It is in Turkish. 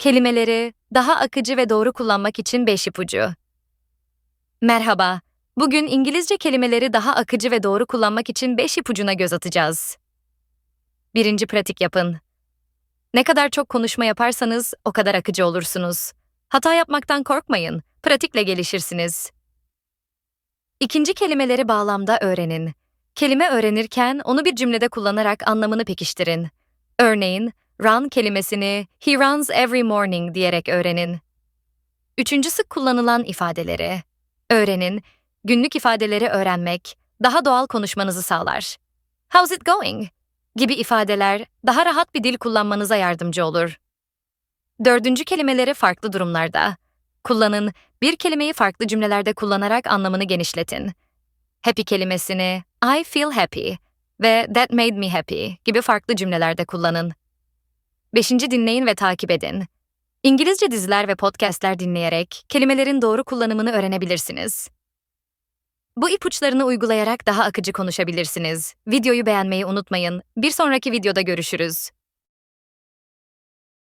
Kelimeleri daha akıcı ve doğru kullanmak için 5 ipucu. Merhaba. Bugün İngilizce kelimeleri daha akıcı ve doğru kullanmak için 5 ipucuna göz atacağız. Birinci pratik yapın. Ne kadar çok konuşma yaparsanız o kadar akıcı olursunuz. Hata yapmaktan korkmayın. Pratikle gelişirsiniz. İkinci kelimeleri bağlamda öğrenin. Kelime öğrenirken onu bir cümlede kullanarak anlamını pekiştirin. Örneğin, run kelimesini he runs every morning diyerek öğrenin. Üçüncü sık kullanılan ifadeleri. Öğrenin, günlük ifadeleri öğrenmek daha doğal konuşmanızı sağlar. How's it going? gibi ifadeler daha rahat bir dil kullanmanıza yardımcı olur. Dördüncü kelimeleri farklı durumlarda. Kullanın, bir kelimeyi farklı cümlelerde kullanarak anlamını genişletin. Happy kelimesini I feel happy ve that made me happy gibi farklı cümlelerde kullanın. Beşinci dinleyin ve takip edin. İngilizce diziler ve podcastler dinleyerek kelimelerin doğru kullanımını öğrenebilirsiniz. Bu ipuçlarını uygulayarak daha akıcı konuşabilirsiniz. Videoyu beğenmeyi unutmayın. Bir sonraki videoda görüşürüz.